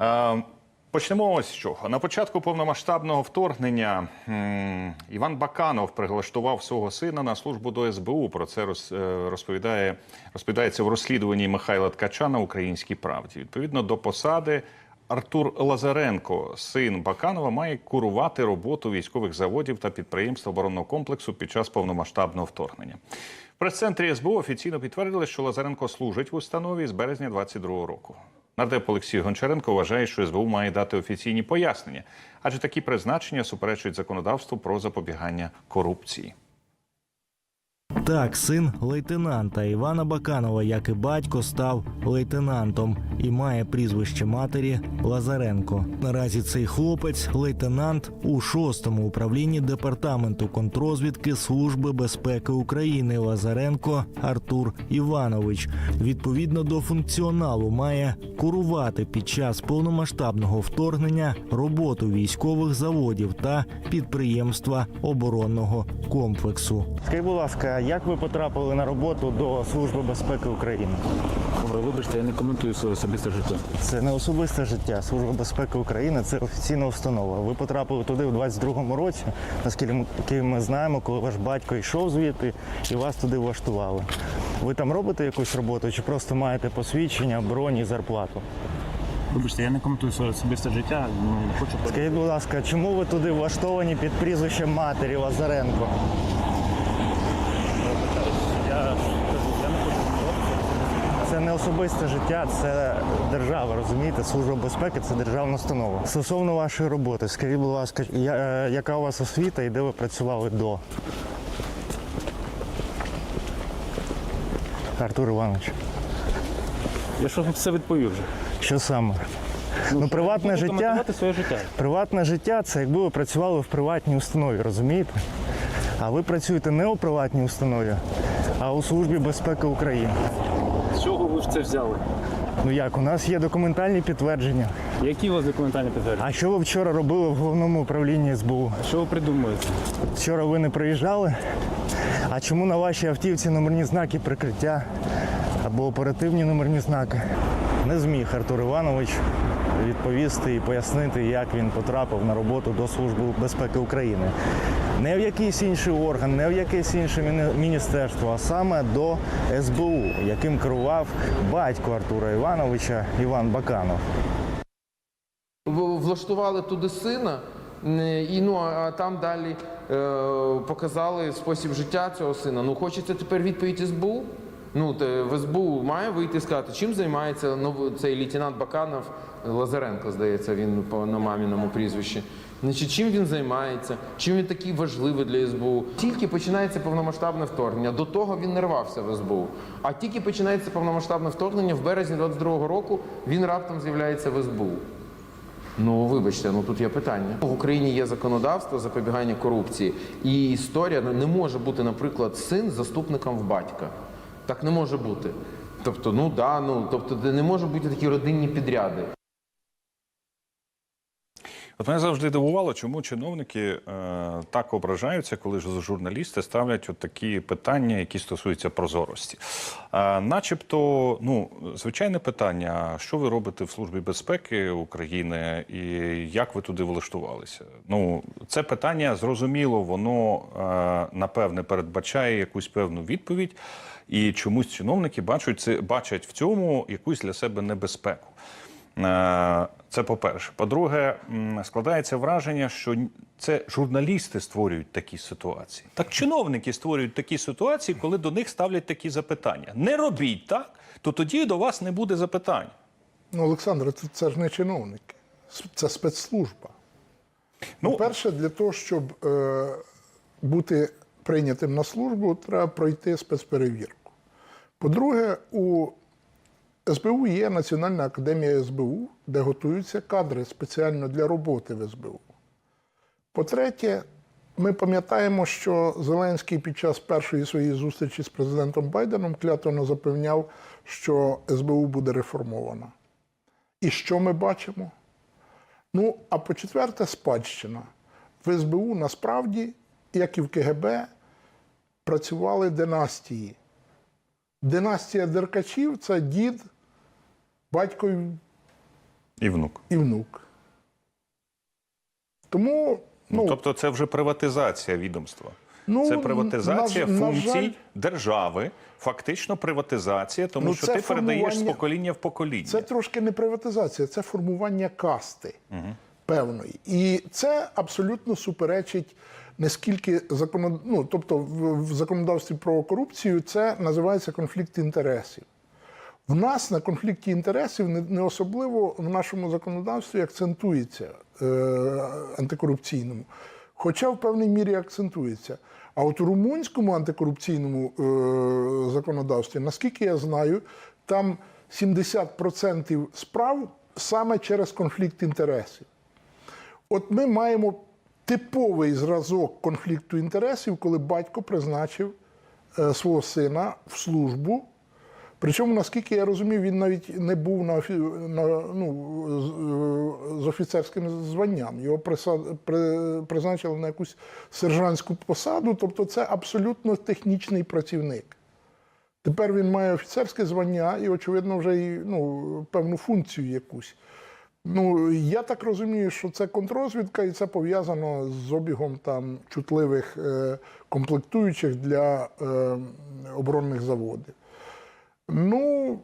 Е, Почнемо ось з чого. На початку повномасштабного вторгнення Іван Баканов приглаштував свого сина на службу до СБУ. Про це е, розповідає розповідається в розслідуванні Михайла Ткача на Українській правді. Відповідно до посади. Артур Лазаренко, син Баканова, має курувати роботу військових заводів та підприємств оборонного комплексу під час повномасштабного вторгнення. В прес-центрі СБУ офіційно підтвердили, що Лазаренко служить в установі з березня 2022 року. Нардеп Олексій Гончаренко вважає, що СБУ має дати офіційні пояснення, адже такі призначення суперечують законодавству про запобігання корупції. Так, син лейтенанта Івана Баканова, як і батько, став лейтенантом і має прізвище матері Лазаренко. Наразі цей хлопець лейтенант у шостому управлінні департаменту контрозвідки Служби безпеки України Лазаренко Артур Іванович. Відповідно до функціоналу, має курувати під час повномасштабного вторгнення роботу військових заводів та підприємства оборонного комплексу. Скажіть, будь ласка, як ви потрапили на роботу до Служби безпеки України? Добре, вибачте, я не коментую своє особисте життя. Це не особисте життя. Служба безпеки України це офіційна установа. Ви потрапили туди у 22-му році, наскільки ми, знаємо, коли ваш батько йшов звідти і вас туди влаштували. Ви там робите якусь роботу чи просто маєте посвідчення, броні, зарплату? Вибачте, я не коментую своє особисте життя. Ну, не хочу Скажіть, будь ласка, чому ви туди влаштовані під прізвищем матері Лазаренко? я, я не хочу Це не особисте життя, це держава, розумієте? Служба безпеки це державна установа. Стосовно вашої роботи, скажіть, будь ласка, я- е, яка у вас освіта і де ви працювали до? Артур Іванович, Я що все відповів вже. що саме? Ну, приватне життя, своє життя. приватне життя це якби ви працювали в приватній установі, розумієте? А ви працюєте не у приватній установі, а у Службі безпеки України. Це взяли? Ну як, у нас є документальні підтвердження. Які у вас документальні підтвердження? А що ви вчора робили в головному управлінні СБУ? А що ви придумуєте? Вчора ви не приїжджали? А чому на вашій автівці номерні знаки прикриття або оперативні номерні знаки? Не зміг Артур Іванович відповісти і пояснити, як він потрапив на роботу до Служби безпеки України. Не в якийсь інший орган, не в якесь інше міністерство, а саме до СБУ, яким керував батько Артура Івановича Іван Баканов. Влаштували туди сина, і ну а там далі е, показали спосіб життя цього сина. Ну хочеться тепер відповідь СБУ. Ну те, в СБУ має вийти і сказати, чим займається нов- цей лейтенант Баканов Лазаренко, здається, він по на маміному прізвищі. Значить, чим він займається, чим він такий важливий для СБУ? Тільки починається повномасштабне вторгнення. До того він не рвався в СБУ. А тільки починається повномасштабне вторгнення в березні 22-го року він раптом з'являється в СБУ. Ну, вибачте, ну тут є питання. В Україні є законодавство запобігання корупції, і історія ну, не може бути, наприклад, син заступником в батька. Так не може бути. Тобто, ну да, ну тобто, не може бути такі родинні підряди. От мене завжди дивувало, чому чиновники е, так ображаються, коли ж журналісти ставлять от такі питання, які стосуються прозорості. Е, начебто, ну, звичайне питання: що ви робите в Службі безпеки України і як ви туди влаштувалися? Ну, це питання зрозуміло, воно е, напевне передбачає якусь певну відповідь, і чомусь чиновники бачать це бачать в цьому якусь для себе небезпеку. Е, Це по-перше. По-друге, складається враження, що це журналісти створюють такі ситуації. Так чиновники створюють такі ситуації, коли до них ставлять такі запитання. Не робіть так, то тоді до вас не буде запитань. Ну, Олександр, це, це ж не чиновники, це спецслужба. Ну, По-перше, для того, щоб е, бути прийнятим на службу, треба пройти спецперевірку. По-друге, у СБУ є Національна академія СБУ, де готуються кадри спеціально для роботи в СБУ. По-третє, ми пам'ятаємо, що Зеленський під час першої своєї зустрічі з президентом Байденом клятвенно запевняв, що СБУ буде реформована. І що ми бачимо? Ну, а по-четверте, спадщина. В СБУ насправді, як і в КГБ, працювали династії. Династія Деркачів це дід, батько І внук. і внук. Тому, Ну, ну, тобто це вже приватизація відомства. Ну, це приватизація на ж- на функцій жаль- держави, фактично приватизація, тому Ну, що ти передаєш з покоління в покоління. Це трошки не приватизація, це формування касти певної. І це абсолютно суперечить не ну, тобто в, законодавстві про корупцію це називається конфлікт інтересів. В нас на конфлікті інтересів не особливо в нашому законодавстві акцентується е, антикорупційному, хоча в певній мірі акцентується. А от у румунському антикорупційному е, законодавстві, наскільки я знаю, там 70% справ саме через конфлікт інтересів. От ми маємо типовий зразок конфлікту інтересів, коли батько призначив е, свого сина в службу. Причому, наскільки я розумію, він навіть не був на, на, ну, з, е, з офіцерським званням. Його приса- при, призначили на якусь сержантську посаду, тобто це абсолютно технічний працівник. Тепер він має офіцерське звання і, очевидно, вже і ну, певну функцію якусь. Ну, я так розумію, що це контррозвідка, і це пов'язано з обігом там чутливих е, комплектуючих для е, оборонних заводів. Ну,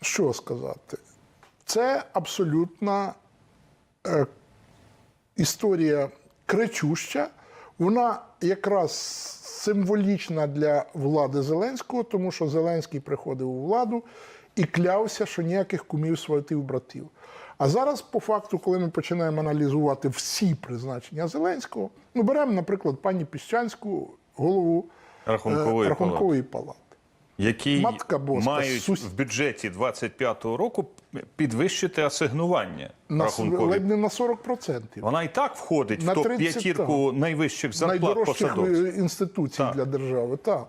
що сказати? Це абсолютна е, історія кричуща. Вона якраз символічна для влади Зеленського, тому що Зеленський приходив у владу і клявся, що ніяких кумів сватів братів. А зараз, по факту, коли ми починаємо аналізувати всі призначення Зеленського, ну беремо, наприклад, пані Піщанську, голову е, Рахункової рахункової палати. які Матка боска, мають сус- в бюджеті 25-го року підвищити асигнування На, рахункові. ледь не на 40%. Вона і так входить На в топ-п'ятірку найвищих зарплат найдорожчих посадовців. е, інституцій Так. для держави. Так.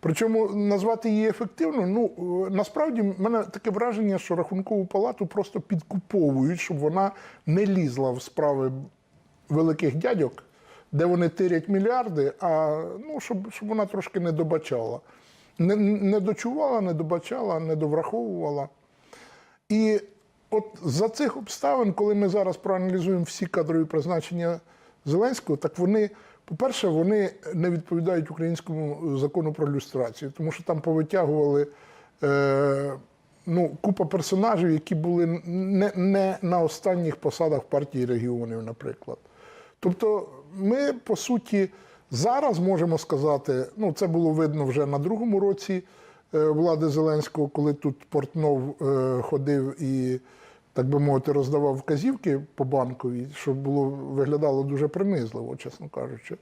Причому назвати її ефективною, ну е, насправді в мене таке враження, що рахункову палату просто підкуповують, щоб вона не лізла в справи великих дядьок, де вони тирять мільярди, а ну, щоб, щоб вона трошки не добачала. Не, не дочувала, не добачала, не довраховувала. І от за цих обставин, коли ми зараз проаналізуємо всі кадрові призначення Зеленського, так вони, по-перше, вони не відповідають українському закону про люстрацію, тому що там повитягували е, ну, купа персонажів, які були не, не на останніх посадах партії регіонів, наприклад. Тобто, ми, по суті, зараз можемо сказати, ну це було видно вже на другому році е, влади Зеленського, коли тут Портнов е, ходив і, так би мовити, роздавав вказівки по банковій, що було виглядало дуже принизливо, чесно кажучи.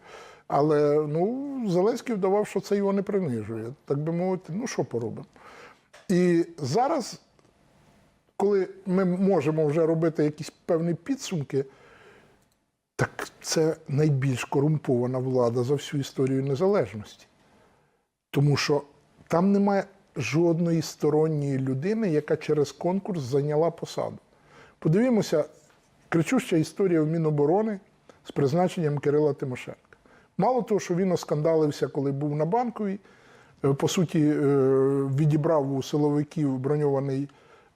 Але ну, Зеленський вдавав, що це його не принижує. Так би мовити, ну що поробимо. І зараз, коли ми можемо вже робити якісь певні підсумки, так це найбільш корумпована влада за всю історію незалежності. Тому що там немає жодної сторонньої людини, яка через конкурс зайняла посаду. Подивімося, кричуща історія в Міноборони з призначенням Кирила Тимошенка. Мало того, що він оскандалився, коли був на банковій, е, по суті, е, відібрав у силовиків броньований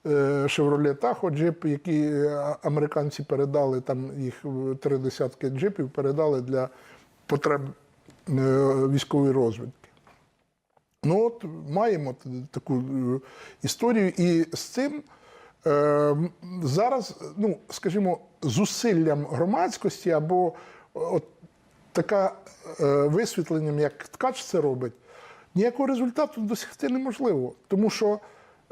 е, Chevrolet Tahoe джип, який е, американці передали, там їх е, три десятки джипів передали для потреб е, військової розвідки. Ну от маємо таку е, історію, і з цим е, зараз, ну скажімо, зусиллям громадськості або от така е, висвітленням, як ткач це робить, ніякого результату досягти неможливо. Тому що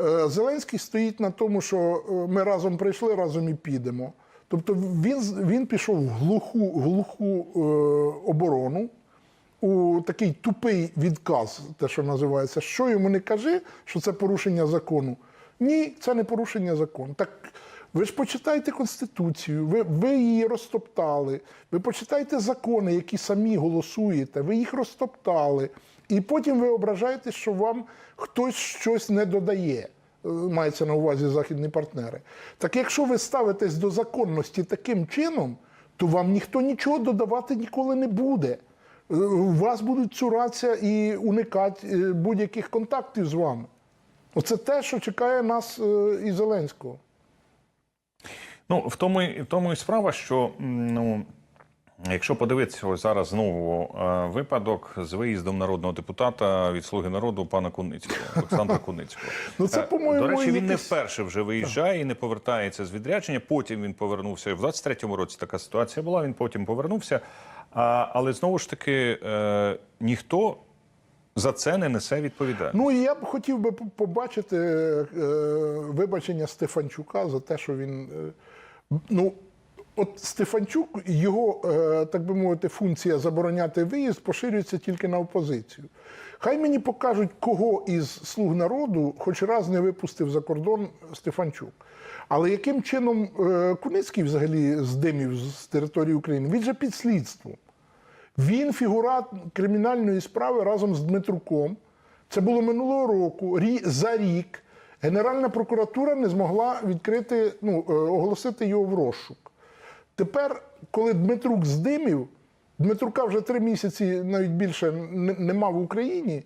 е, Зеленський стоїть на тому, що е, ми разом прийшли, разом і підемо. Тобто він, він пішов в глуху, глуху е, оборону у такий тупий відказ, те, що називається, що йому не кажи, що це порушення закону. Ні, це не порушення закону. Так ви ж почитайте Конституцію, ви, ви її розтоптали, ви почитайте закони, які самі голосуєте, ви їх розтоптали. І потім ви ображаєте, що вам хтось щось не додає. Е, Мається на увазі західні партнери. Так якщо ви ставитесь до законності таким чином, то вам ніхто нічого додавати ніколи не буде. Вас будуть цуратися і уникати е, будь-яких контактів з вами. Оце те, що чекає нас е, і Зеленського. Ну, в тому, в тому і справа, що ну, якщо подивитися ось зараз знову е, випадок з виїздом народного депутата від Слуги народу пана Куницького, Олександра Куницького. Ну, це, по-моєму, До речі, він не вперше вже виїжджає і не повертається з відрядження. Потім він повернувся. В 23-му році така ситуація була. Він потім повернувся. А, але знову ж таки, е, ніхто за це не несе відповідальність. Ну і я б хотів би побачити е, вибачення Стефанчука за те, що він. е, ну, от Стефанчук, його, е, так би мовити, функція забороняти виїзд поширюється тільки на опозицію. Хай мені покажуть, кого із слуг народу хоч раз не випустив за кордон Стефанчук. Але яким чином е, Куницький взагалі здимів з території України? Він же під слідством. Він фігурант кримінальної справи разом з Дмитруком. Це було минулого року. За рік Генеральна прокуратура не змогла відкрити, ну, е, оголосити його в розшук. Тепер, коли Дмитрук здимів, Дмитрука вже три місяці, навіть більше, нема в Україні,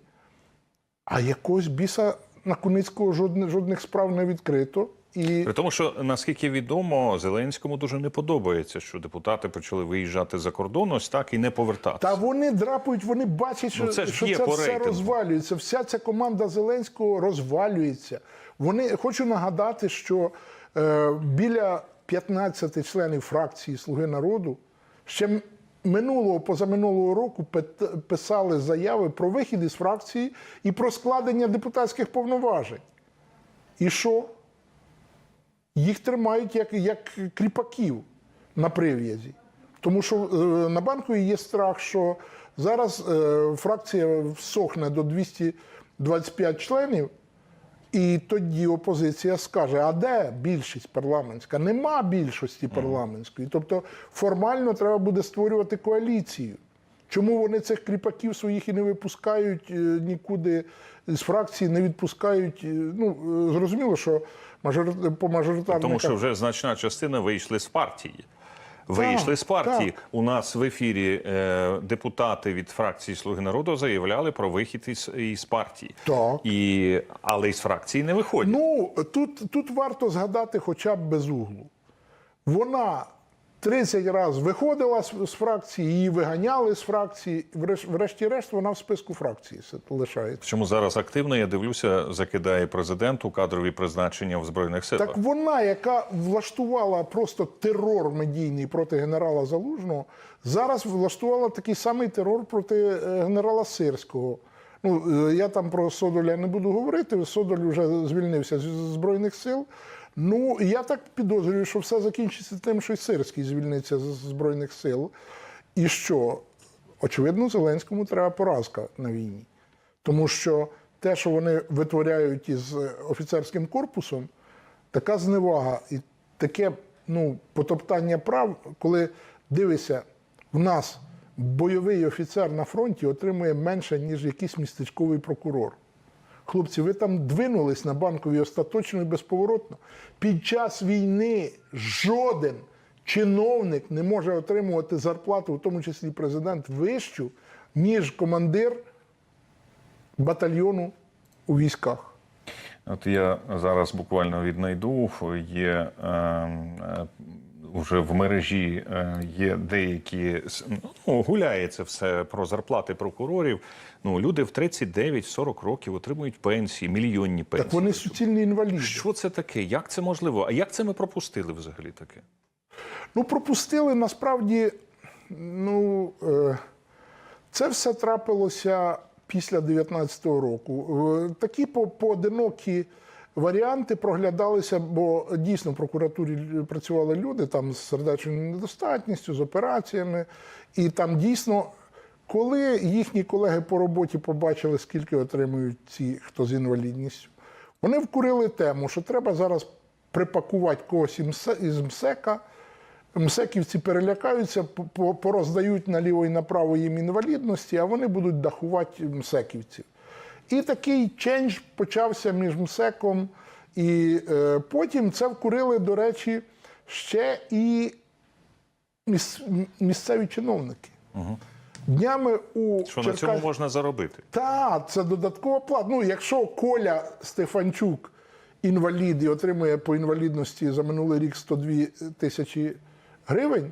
а якогось біса на Куницького жодних, жодних справ не відкрито. І При тому, що наскільки відомо, Зеленському дуже не подобається, що депутати почали виїжджати за кордон, ось так і не повертатися. Та вони драпають, вони бачать, що Ну, це що це все рейтингу. розвалюється. Вся ця команда Зеленського розвалюється. Вони хочу нагадати, що е, біля 15 членів фракції Слуги народу ще минулого позаминулого року писали заяви про вихід із фракції і про складення депутатських повноважень. І що? їх тримають як, як кріпаків на прив'язі. Тому що е, на банку є страх, що зараз е, фракція всохне до 225 членів, і тоді опозиція скаже: а де більшість парламентська? Нема більшості парламентської. Тобто формально треба буде створювати коаліцію. Чому вони цих кріпаків своїх і не випускають е, нікуди з фракції, не відпускають? е, Ну, е, зрозуміло, що мажор... по мажоритарниках... Тому що вже значна частина вийшли з партії. Вийшли з партії. так. У нас в ефірі е, депутати від фракції Слуги народу заявляли про вихід із, із партії. Так. І, але із фракції не виходять. Ну, тут, тут варто згадати хоча б без углу. Вона 30 разів виходила з, фракції, її виганяли з фракції. Вреш- Врешті-решт вона в списку фракції лишається. Чому зараз активно, я дивлюся, закидає президенту кадрові призначення в Збройних силах. Так вона, яка влаштувала просто терор медійний проти генерала Залужного, зараз влаштувала такий самий терор проти е, генерала Сирського. Ну, е, я там про Содоля не буду говорити. Содоль вже звільнився з Збройних сил. Ну, я так підозрюю, що все закінчиться тим, що й Сирський звільниться з Збройних сил. І що? Очевидно, Зеленському треба поразка на війні. Тому що те, що вони витворяють із офіцерським корпусом, така зневага і таке ну, потоптання прав, коли дивишся, в нас бойовий офіцер на фронті отримує менше, ніж якийсь містечковий прокурор. Хлопці, ви там двинулись на банковій остаточно і безповоротно. Під час війни жоден чиновник не може отримувати зарплату, в тому числі президент, вищу, ніж командир батальйону у військах. От я зараз буквально віднайду. Є е, е, вже в мережі е, є деякі ну, гуляє це все про зарплати прокурорів. Ну люди в 39-40 років отримують пенсії, мільйонні пенсії. Так вони суцільні інваліди. Що це таке? Як це можливо? А як це ми пропустили взагалі таке? Ну, пропустили насправді. Ну, е, це все трапилося після 19-го року. Е, Такі по- поодинокі варіанти проглядалися, бо дійсно в прокуратурі працювали люди там з сердечною недостатністю, з операціями. І там дійсно, коли їхні колеги по роботі побачили, скільки отримують ці, хто з інвалідністю, вони вкурили тему, що треба зараз припакувати когось із МСЕ- МСЕКа. МСЕКівці перелякаються, по- по- пороздають наліво і направо їм інвалідності, а вони будуть дахувати МСЕКівців. І такий чендж почався між МСЕКом і е, потім це вкурили, до речі, ще і міс- місцеві чиновники. Днями у Що на цьому можна заробити? та, це додаткова плата. Ну, якщо Коля Стефанчук інвалід і отримує по інвалідності за минулий рік 102 тисячі гривень,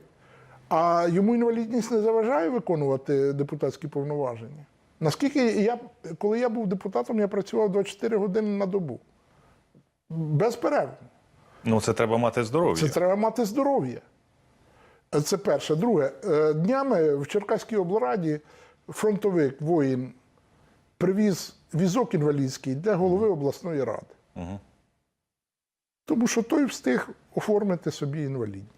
а йому інвалідність не заважає виконувати депутатські повноваження. Наскільки я, коли я був депутатом, я працював 24 години на добу. Безперервно. Ну, це треба мати здоров'я. Це треба мати здоров'я. Це перше. Друге, е, днями в Черкаській облраді фронтовик воїн привіз візок інвалідський для голови обласної ради. Тому що той встиг оформити собі інвалідність.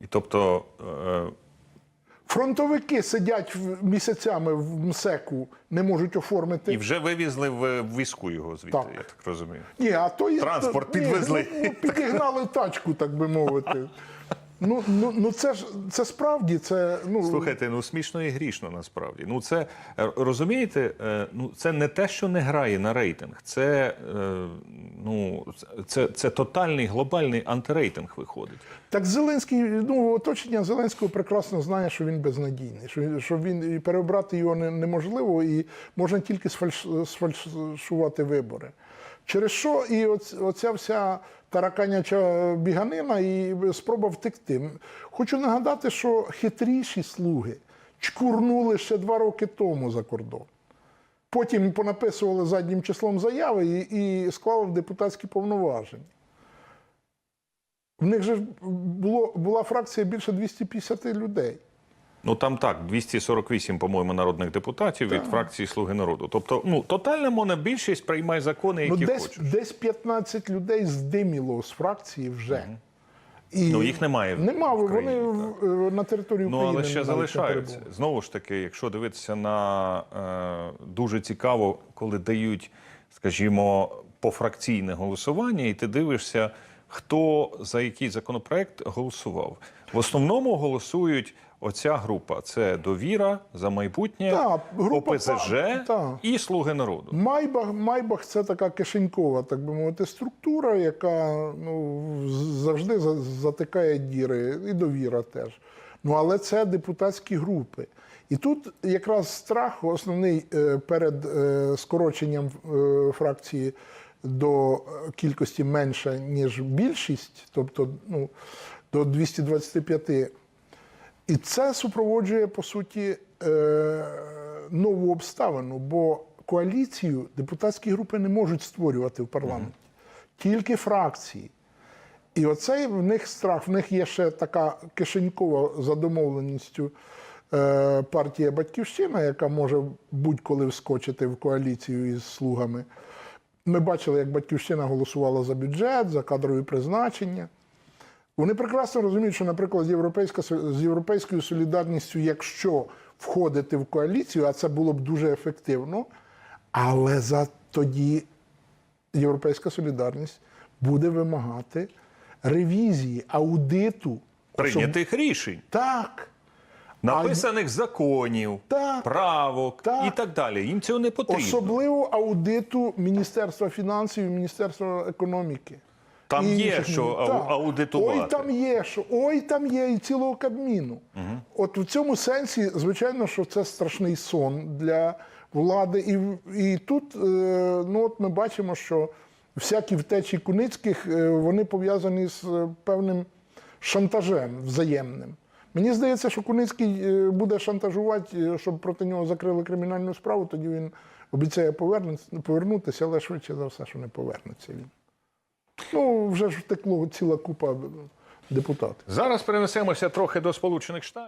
І тобто, е, Фронтовики сидять місяцями в МСЕКу, не можуть оформити. і вже вивізли в війську його звідти, Так. я так розумію. Ні, а то Транспорт підвезли. ні, ну, підігнали тачку, так би мовити. Ну, ну, ну це ж це справді це. Ну, Слухайте, ну смішно і грішно насправді. Ну це е, розумієте, е, ну це не те, що не грає на рейтинг. Це е, ну це, це тотальний глобальний антирейтинг виходить. Так Зеленський, ну оточення Зеленського прекрасно знає, що він безнадійний, що, що він і переобрати його неможливо, і можна тільки сфальш, сфальшувати вибори. Через що і оц, оця вся тараканяча біганина і спроба втекти. Хочу нагадати, що хитріші слуги чкурнули ще два роки тому за кордон. Потім понаписували заднім числом заяви і, і склали в депутатські повноваження. В них же було, була фракція більше 250 людей. Ну там так, 248, по-моєму, народних депутатів від фракції Слуги народу. Тобто, ну тотальна монобільшість приймає закони, Ну, які десь, хочуть. десь 15 людей здиміло з фракції вже. І Ну їх немає. Нема, в вони так. е, на території Ну, але ще залишаються. Знову ж таки, якщо дивитися на е, дуже цікаво, коли дають, скажімо, пофракційне голосування, і ти дивишся, хто за який законопроект голосував. В основному голосують оця група: це довіра за майбутнє, Так, група ОПЗЖ так. і Слуги народу. Майбах, Майбах це така кишенькова, так би мовити, структура, яка ну, завжди затикає діри, і довіра теж. Ну, але це депутатські групи. І тут якраз страх основний е, перед е, скороченням е, фракції до кількості менше, ніж більшість, тобто ну, до 225 і це супроводжує, по суті, е, нову обставину, бо коаліцію депутатські групи не можуть створювати в парламенті, тільки фракції. І оцей в них страх, в них є ще така кишенькова за домовленістю е, партія Батьківщина, яка може будь-коли вскочити в коаліцію із слугами. Ми бачили, як Батьківщина голосувала за бюджет, за кадрові призначення. Вони прекрасно розуміють, що, наприклад, з, з європейською солідарністю, якщо входити в коаліцію, а це було б дуже ефективно, але за тоді Європейська солідарність буде вимагати ревізії, аудиту. Прийнятих рішень, Так. написаних законів, Так. правок Так. і так далі. Їм цього не потрібно. Особливо аудиту Міністерства фінансів і Міністерства економіки. Там І є інших що Так. аудитувати. Ой, там є що, ой, там є і цілого Кабміну. От в цьому сенсі, звичайно, що це страшний сон для влади. І, і тут е, ну, от ми бачимо, що всякі втечі Куницьких е, вони пов'язані з е, певним шантажем взаємним. Мені здається, що Куницький е, буде шантажувати, щоб проти нього закрили кримінальну справу, тоді він обіцяє повернутися, але швидше за все, що не повернеться він. Ну, вже ж втекло ціла купа депутатів. Зараз перенесемося трохи до Сполучених Штатів.